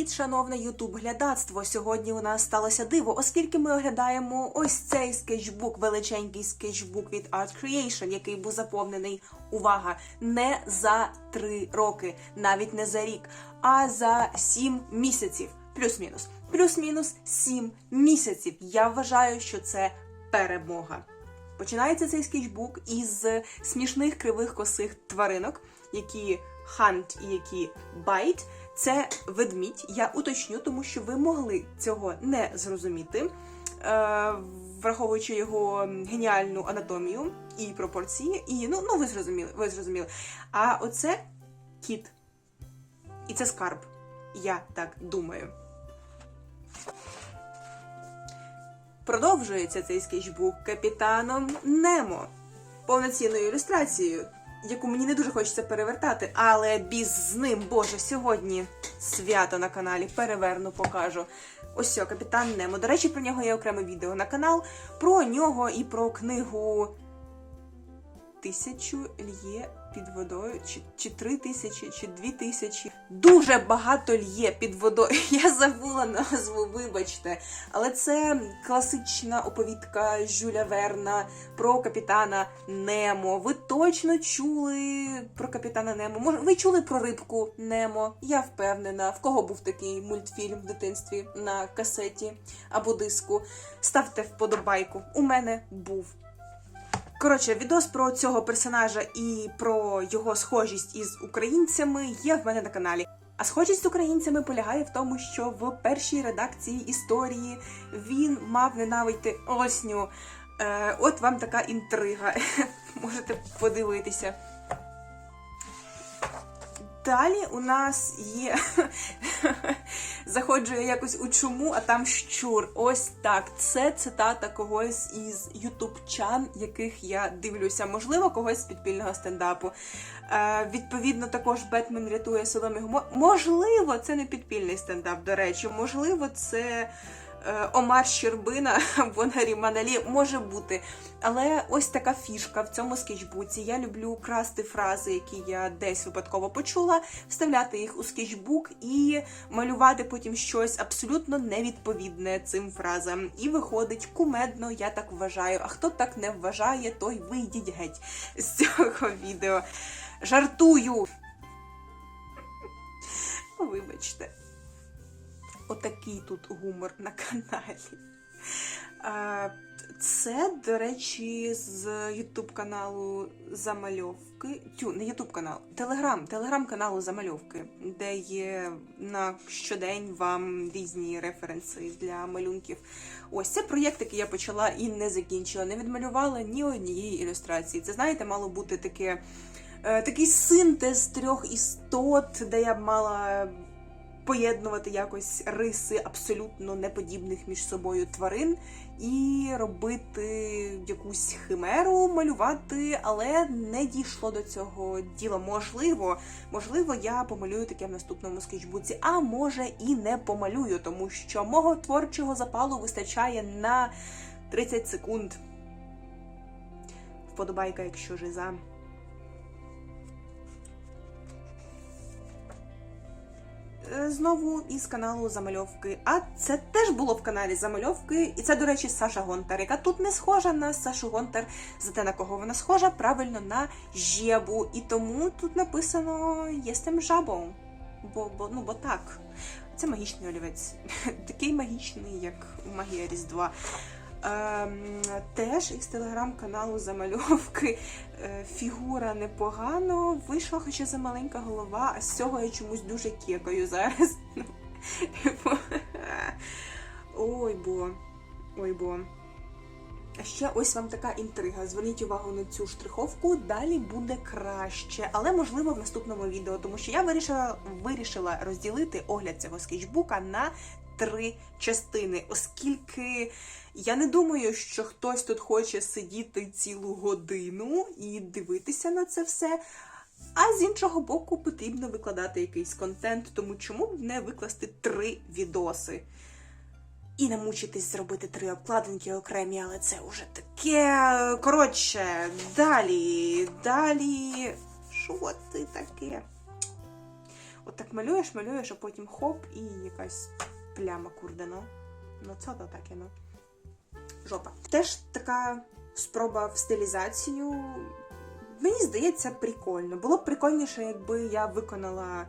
Привіт, шановне ютуб глядацтво. Сьогодні у нас сталося диво, оскільки ми оглядаємо ось цей скетчбук, величенький скетчбук від Art Creation, який був заповнений. Увага! Не за три роки, навіть не за рік, а за сім місяців. Плюс-мінус. Плюс-мінус сім місяців. Я вважаю, що це перемога. Починається цей скетчбук із смішних кривих косих тваринок, які хант і які байт. Це ведмідь. Я уточню, тому що ви могли цього не зрозуміти, е, враховуючи його геніальну анатомію і пропорції. І ну, ну ви зрозуміли, ви зрозуміли. А оце кіт. І це скарб. Я так думаю. Продовжується цей скетчбук капітаном Немо повноцінною ілюстрацією, яку мені не дуже хочеться перевертати, але біз з ним, боже, сьогодні свято на каналі переверну, покажу. Ось о, капітан Немо. До речі, про нього є окреме відео на канал. Про нього і про книгу Тисячу льє під водою, чи, чи три тисячі, чи дві тисячі. Дуже багато льє під водою. Я забула назву, вибачте. Але це класична оповідка Жюля Верна про капітана Немо. Ви точно чули про капітана Немо? Може, ви чули про рибку Немо? Я впевнена. В кого був такий мультфільм в дитинстві на касеті або диску? Ставте вподобайку. У мене був. Коротше, відос про цього персонажа і про його схожість із українцями є в мене на каналі. А схожість з українцями полягає в тому, що в першій редакції історії він мав ненавидіти осню. Е, от вам така інтрига. Можете подивитися. Далі у нас є. Заходжу я якось у чуму, а там щур. Ось так. Це цитата когось із ютубчан, яких я дивлюся. Можливо, когось з підпільного стендапу. Е, відповідно, також Бетмен рятує селом і Можливо, це не підпільний стендап, до речі. Можливо, це. Е, Омар Щербина або Наріман Алі може бути. Але ось така фішка в цьому скетчбуці. Я люблю красти фрази, які я десь випадково почула, вставляти їх у скетчбук і малювати потім щось абсолютно невідповідне цим фразам. І виходить кумедно, я так вважаю. А хто так не вважає, той вийдіть геть з цього відео. Жартую. Вибачте. Отакий тут гумор на каналі. Це, до речі, з Ютуб каналу Замальовки. Тю, не Ютуб канал, Телеграм, телеграм-каналу Замальовки, де є на щодень вам різні референси для малюнків. Ось це проєкт, який я почала і не закінчила. Не відмалювала ні однієї ілюстрації. Це, знаєте, мало бути таке. е, Такий синтез трьох істот, де я б мала поєднувати якось риси абсолютно неподібних між собою тварин і робити якусь химеру, малювати, але не дійшло до цього діла. Можливо, можливо, я помалюю таке в наступному скетчбуці, а може і не помалюю, тому що мого творчого запалу вистачає на 30 секунд. Вподобайка, якщо жиза. Знову із каналу Замальовки. А це теж було в каналі Замальовки. І це, до речі, Саша Гонтар, яка тут не схожа на Сашу Гонтар. Зате на кого вона схожа? Правильно, на жебу. І тому тут написано «Єстем жабом. Бо, бо, ну, бо так. Це магічний олівець. Такий магічний, як магія Різдва. Ем, теж із телеграм-каналу Замальовки е, фігура непогано вийшла, хоча за маленька голова, а з цього я чомусь дуже кекаю зараз. Ой бо. Ой бо. А ще ось вам така інтрига. Зверніть увагу на цю штриховку, далі буде краще, але можливо в наступному відео, тому що я вирішила, вирішила розділити огляд цього скетчбука на три частини, оскільки я не думаю, що хтось тут хоче сидіти цілу годину і дивитися на це все. А з іншого боку, потрібно викладати якийсь контент, тому чому б не викласти три відоси? І не мучитись зробити три обкладинки окремі, але це вже таке. Коротше, далі, далі. Що ти таке? отак малюєш, малюєш, а потім хоп, і якась пляма курдено. Ну, це то таке, ну. Жопа. Теж така спроба в стилізацію. Мені здається, прикольно. Було б прикольніше, якби я виконала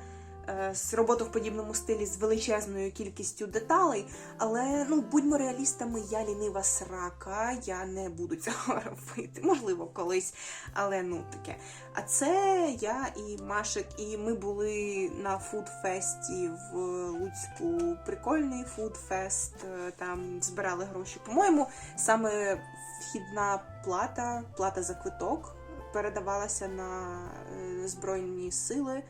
роботу в подібному стилі з величезною кількістю деталей. Але ну будьмо реалістами, я лінива срака, я не буду цього робити. Можливо, колись, але ну таке. А це я і Машик, і ми були на фудфесті в Луцьку. Прикольний фудфест. е, Там збирали гроші. По-моєму, саме вхідна плата, плата за квиток передавалася на е, Збройні сили.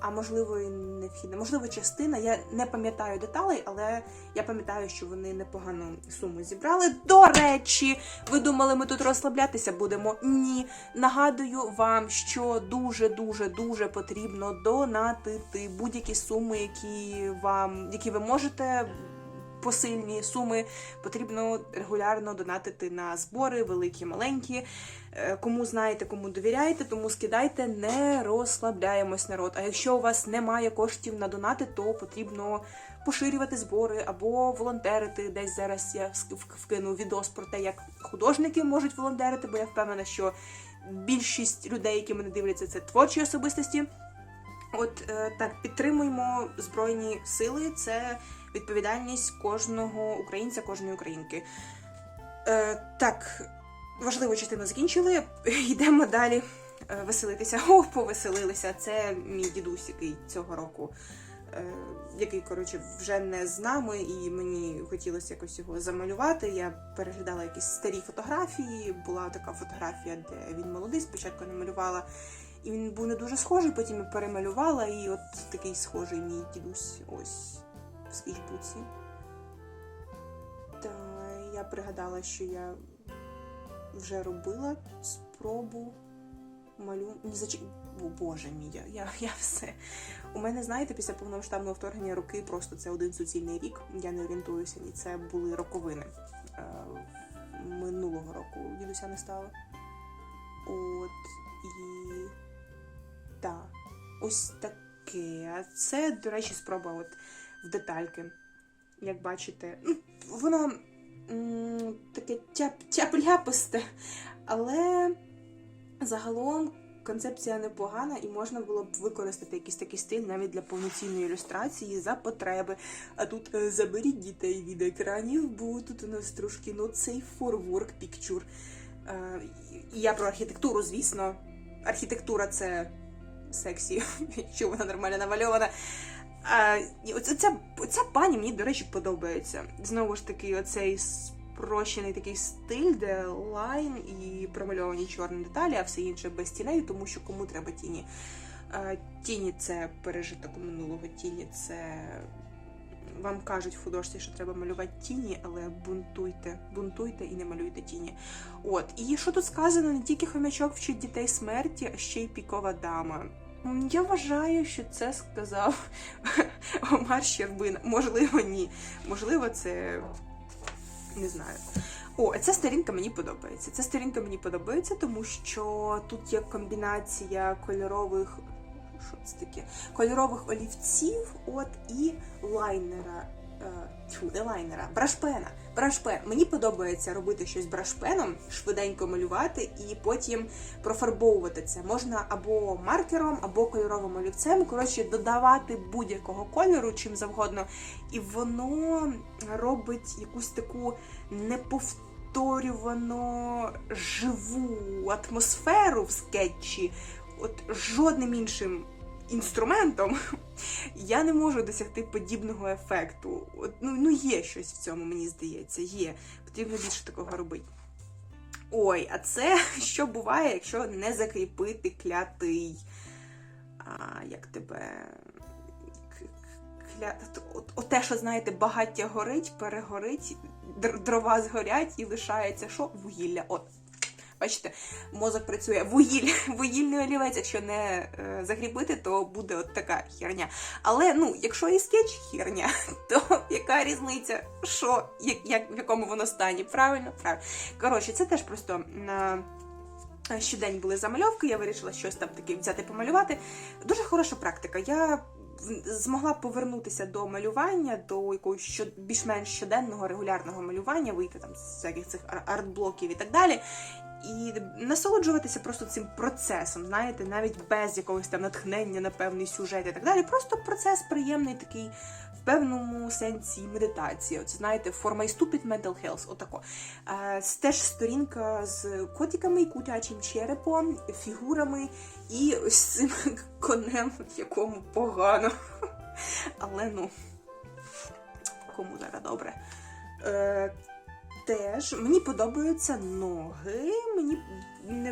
А можливо, і не вхідна, можливо, частина. Я не пам'ятаю деталей, але я пам'ятаю, що вони непогану суму зібрали. До речі, ви думали, ми тут розслаблятися будемо? Ні. Нагадую вам, що дуже дуже дуже потрібно донатити будь-які суми, які вам, які ви можете. Посильні суми потрібно регулярно донатити на збори, великі, маленькі. Е, Кому знаєте, кому довіряєте, тому скидайте, не розслабляємось народ. А якщо у вас немає коштів на донати, то потрібно поширювати збори або волонтерити. Десь зараз я вкину відос про те, як художники можуть волонтерити, бо я впевнена, що більшість людей, які мене дивляться, це творчі особистості. От е, так, підтримуємо збройні сили. Це відповідальність кожного українця, кожної українки. Е, так, важливу частину закінчили. Йдемо далі е, веселитися. О, повеселилися. Це мій дідусь, який цього року, е, який, коротше, вже не з нами, і мені хотілося якось його замалювати. Я переглядала якісь старі фотографії. Була така фотографія, де він молодий, спочатку не малювала. І він був не дуже схожий, потім я перемалювала, і от такий схожий мій дідусь ось в скетчбуці. Та я пригадала, що я вже робила спробу малю... Зач... О, Боже мій, я, я, я все. У мене, знаєте, після повномасштабного вторгнення роки просто це один суцільний рік. Я не орієнтуюся, ні це були роковини. Е, минулого року дідуся не стало. От і. Так, ось таке. Це, до речі, спроба от в детальки. Як бачите, ну, воно таке тяп, тяп-ляписте, але загалом концепція непогана і можна було б використати якийсь такий стиль навіть для повноцінної ілюстрації за потреби. А тут е, заберіть дітей від екранів, бо тут у нас трошки ну, цей work picture. Е, я про архітектуру, звісно. Архітектура це сексі, якщо вона нормально намальована. Оця, ця, ця пані мені, до речі, подобається. Знову ж таки, оцей спрощений такий стиль, де лайн і промальовані чорні деталі, а все інше без тіней, тому що кому треба тіні. Тіні це пережиток минулого, тіні це. Вам кажуть в художці, що треба малювати тіні, але бунтуйте, бунтуйте і не малюйте тіні. От, і що тут сказано, не тільки хомячок вчить дітей смерті, а ще й пікова дама. М, Я вважаю, що це сказав Омар Щербин. Можливо, ні. Можливо, це не знаю. О, ця сторінка мені подобається. Ця сторінка мені подобається, тому що тут є комбінація кольорових. Що це таке? Кольорових олівців, от і лайнера. Е, тьфу, не лайнера, брашпена. Брашпен. Мені подобається робити щось брашпеном, швиденько малювати і потім профарбовувати це. Можна або маркером, або кольоровим олівцем. Коротше, додавати будь-якого кольору, чим завгодно. І воно робить якусь таку неповторювано живу атмосферу в скетчі. От жодним іншим інструментом я не можу досягти подібного ефекту. От, ну, ну є щось в цьому, мені здається, є. Потрібно більше такого робити. Ой, а це що буває, якщо не закріпити клятий. А, як тебе. Кля... От, те, що знаєте, багаття горить, перегорить, др- дрова згорять і лишається що? Вугілля. От. Бачите, мозок працює вугіль, вугільний олівець, якщо не е, закріпити, то буде от така херня. Але ну, якщо і скетч херня, то яка різниця? Що, як, як в якому воно стані? Правильно? Правильно. Коротше, це теж просто на е, щодень були замальовки, я вирішила щось там таке взяти помалювати. Дуже хороша практика. Я змогла повернутися до малювання, до якогось більш-менш щоденного регулярного малювання, вийти там з всяких цих ар- арт-блоків і так далі. І насолоджуватися просто цим процесом, знаєте, навіть без якогось там натхнення на певний сюжет і так далі. Просто процес приємний такий в певному сенсі медитації. Оце знаєте, for my stupid mental health, отако. Е, теж сторінка з котиками і кутячим черепом, фігурами і ось цим конем, якому погано. Але ну, кому зараз добре. Теж мені подобаються ноги, мені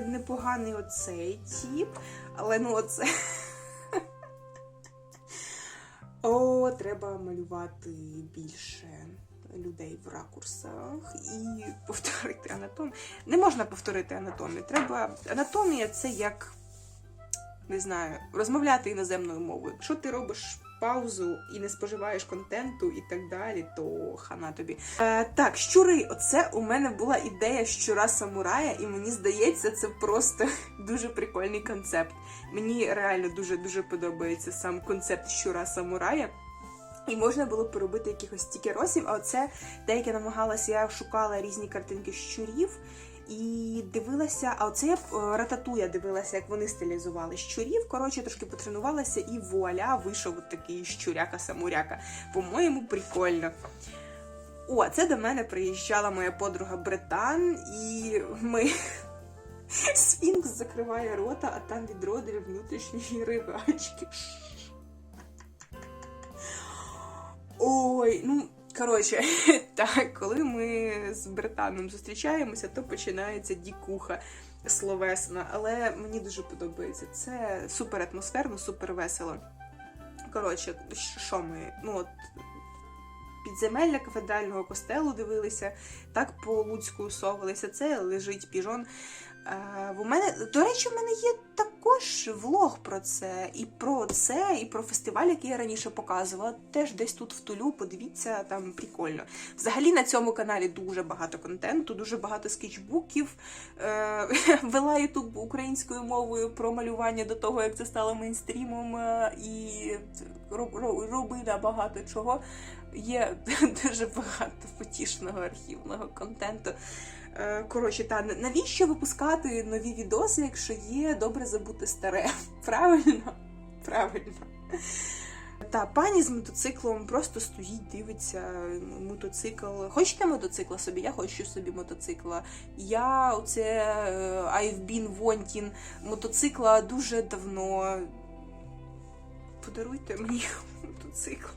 непоганий оцей тіп, але ну оце. О, треба малювати більше людей в ракурсах і повторити анатомію. Не можна повторити анатомію. Треба. Анатомія це як не знаю, розмовляти іноземною мовою. Якщо ти робиш паузу і не споживаєш контенту і так далі, то хана тобі. Е, так, щури, оце у мене була ідея щура самурая, і мені здається, це просто дуже прикольний концепт. Мені реально дуже дуже подобається сам концепт щура самурая. І можна було поробити якихось стікеросів, а оце деяке намагалася, я шукала різні картинки щурів і дивилася, а оце я е, рататуя дивилася, як вони стилізували щурів. Коротше, трошки потренувалася, і вуаля, вийшов такий щуряка-самуряка. По-моєму, прикольно. О, це до мене приїжджала моя подруга Бретан, і ми. Сфінкс закриває рота, а там відродили внутрішні ригачки. Ой, ну коротше, так, коли ми з Британом зустрічаємося, то починається дікуха словесна, але мені дуже подобається. Це супер атмосферно, супер весело. Коротше, що ми? Ну от підземелля кафедрального костелу дивилися, так по Луцьку совалися. Це лежить піжон. Е, в мене, до речі, в мене є також влог про це, і про це, і про фестиваль, який я раніше показувала. Теж десь тут втулю, подивіться, там прикольно. Взагалі на цьому каналі дуже багато контенту, дуже багато скетчбуків. Е, вела ютуб українською мовою про малювання до того, як це стало мейнстрімом, е, і роб- ро- робила багато чого. Є дуже багато потішного архівного контенту. Е, Коротше, та навіщо випускати нові відоси, якщо є добре забути старе? Правильно? Правильно. Та пані з мотоциклом просто стоїть, дивиться мотоцикл. Хочете мотоцикла собі? Я хочу собі мотоцикла. Я оце е, I've been wanting мотоцикла дуже давно. Подаруйте мені мотоцикл.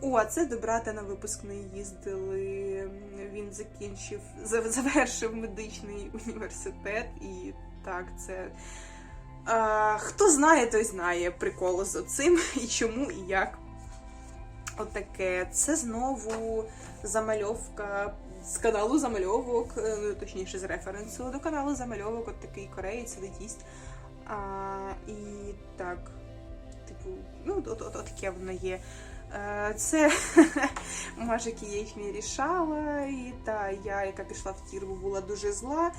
О, це до брата на випускний їздили. Він закінчив, завершив медичний університет, і так, це. А, хто знає, той знає прикол з цим і чому, і як. Отаке. Це знову замальовка з каналу замальовок, е, точніше, з референсу до каналу замальовок, от такий кореєць летість. А, і так, типу, ну, от, от, от таке воно є. Е, Це Маша Кієчмі рішала, і та я, яка пішла в тірву, була дуже зла.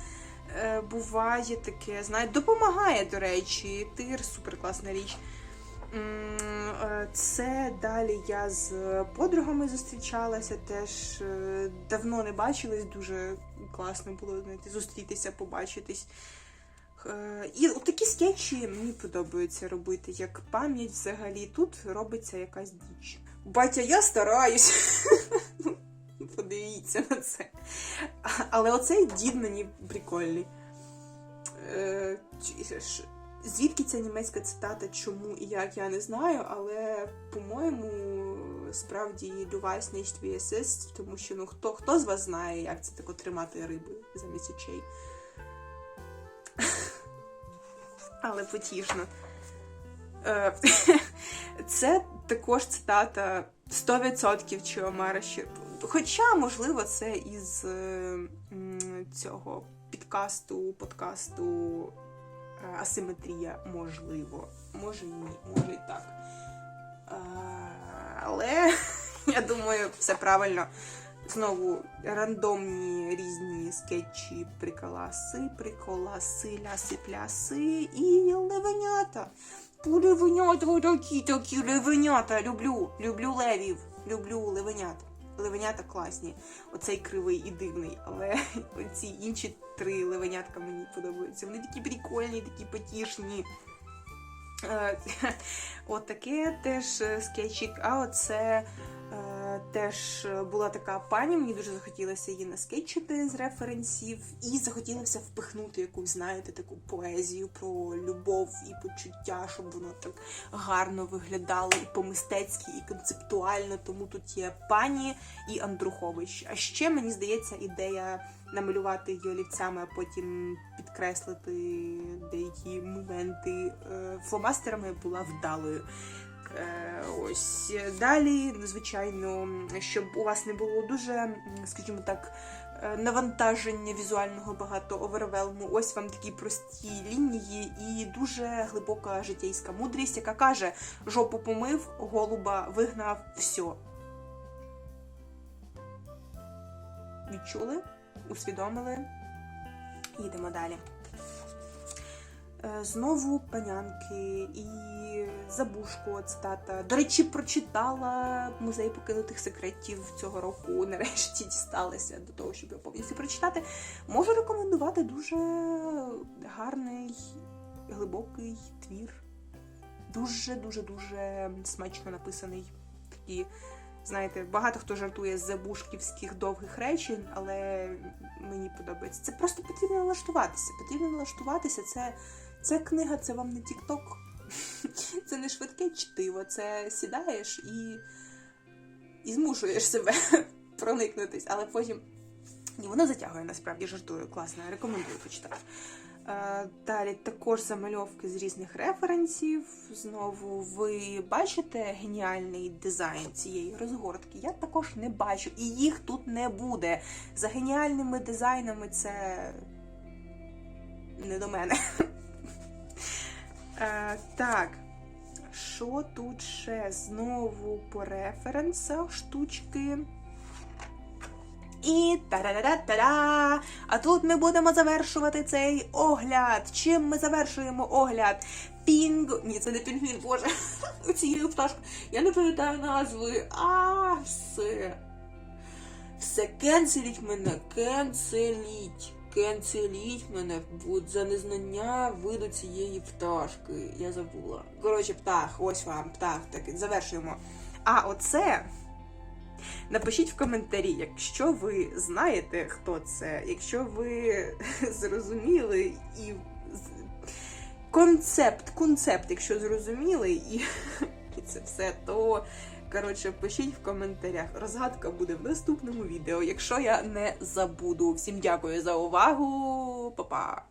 Е, Буває таке, знаєте, допомагає, до речі, тир супер класна річ. Е, Це далі я з подругами зустрічалася, теж давно не бачились, дуже класно було знаєте, зустрітися, побачитись. Е, І такі скетчі мені подобається робити, як пам'ять взагалі. Тут робиться якась діч. Батя, я стараюсь. Ну, Подивіться на це. Але оцей дід мені прикольний. Е, Звідки ця німецька цитата, чому і як, я не знаю, але, по-моєму, справді du weißt nicht тому що ну, хто, хто з вас знає, як це тако тримати риби замість очей. Але потішно. Е, Це також цитата 100% Чіомара Щир. Хоча, можливо, це із е, цього підкасту, подкасту е, Асиметрія, можливо. Може і ні, може і так. Але я думаю, все правильно. Знову рандомні різні скетчі, приколаси, приколаси, ляси, пляси і левенята. Левенята такі, такі левенята. Люблю, люблю левів, люблю левенят. Левенята класні. Оцей кривий і дивний, але ці інші три левенятка мені подобаються. Вони такі прикольні, такі потішні. Е, От таке теж е, скетчик. А оце теж була така пані, мені дуже захотілося її наскетчити з референсів, і захотілося впихнути якусь, знаєте, таку поезію про любов і почуття, щоб воно так гарно виглядало і по-мистецьки, і концептуально. Тому тут є пані і Андрухович. А ще мені здається, ідея намалювати її олівцями, а потім підкреслити деякі моменти е, фломастерами була вдалою. Е, Ось далі, звичайно, щоб у вас не було дуже, скажімо так, е, навантаження візуального багато овервелму. Ось вам такі прості лінії і дуже глибока життєйська мудрість, яка каже: жопу помив, голуба вигнав, все. Відчули? усвідомили. Їдемо далі. Е, Знову панянки і забушко цитата. До речі, прочитала музей покинутих секретів цього року. Нарешті дісталася до того, щоб його повністю прочитати. Можу рекомендувати дуже гарний, глибокий твір. Дуже, дуже, дуже смачно написаний. Такі Знаєте, багато хто жартує з забушківських довгих речень, але мені подобається. Це просто потрібно налаштуватися. Потрібно налаштуватися. Це, це книга, це вам не тік-ток. Це не швидке чтиво. Це сідаєш і, і змушуєш себе проникнутись, але потім. Ні, воно затягує насправді жартую. Класно, рекомендую почитати. Е, Далі також замальовки з різних референсів. Знову ви бачите геніальний дизайн цієї розгортки? Я також не бачу, і їх тут не буде. За геніальними дизайнами це не до мене. Е, Так. Що тут ще? Знову по референсах штучки. І та-да-да-да-да! А тут ми будемо завершувати цей огляд. Чим ми завершуємо огляд? Пінг. Ні, це не пінгвін, боже. У цієї пташки. Я не пам'ятаю назви. А, все. Все, кенселіть мене, кенселіть. Кенселіть мене от за незнання виду цієї пташки. Я забула. Коротше, птах, ось вам, птах. Так, завершуємо. А оце. Напишіть в коментарі, якщо ви знаєте, хто це, якщо ви зрозуміли і концепт, концепт, якщо зрозуміли, і, і це все, то коротше пишіть в коментарях. Розгадка буде в наступному відео, якщо я не забуду. Всім дякую за увагу, Па-па!